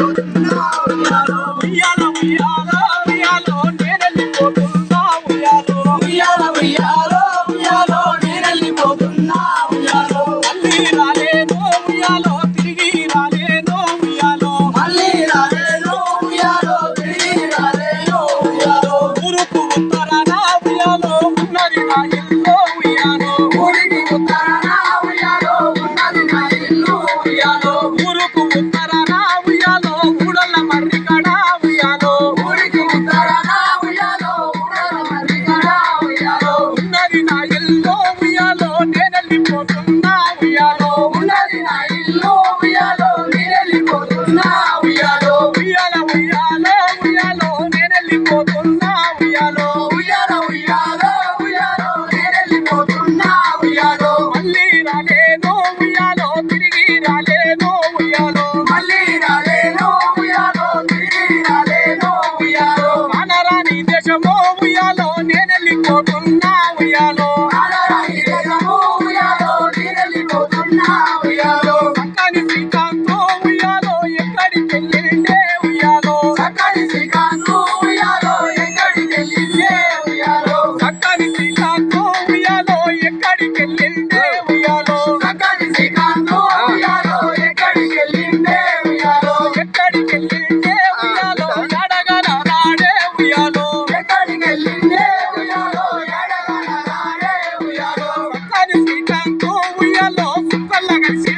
I love you. సంతోషమో ఉయ్యాలో నేనెళ్ళిపోతున్నా. la canción.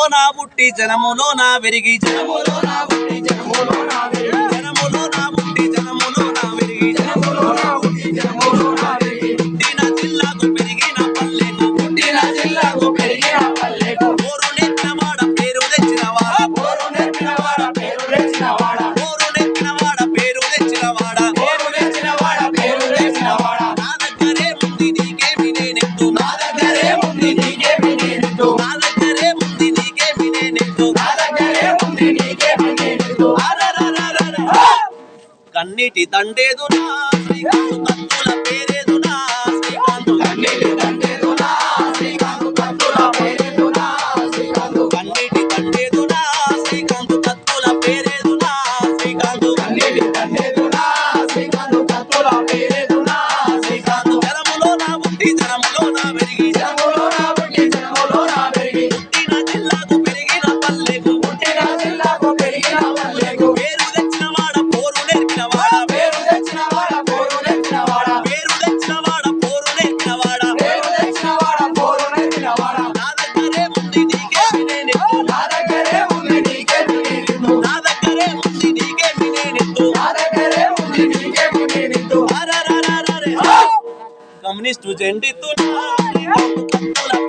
జనములో నా పుట్టి జనములో నా వెరిగి జనములో నా పుట్టి కన్నీటి దండేదునా శ్రీకాంతు అరరరరరే. కమ్యూనిస్టు జెండితు కత్తుల పేరేదు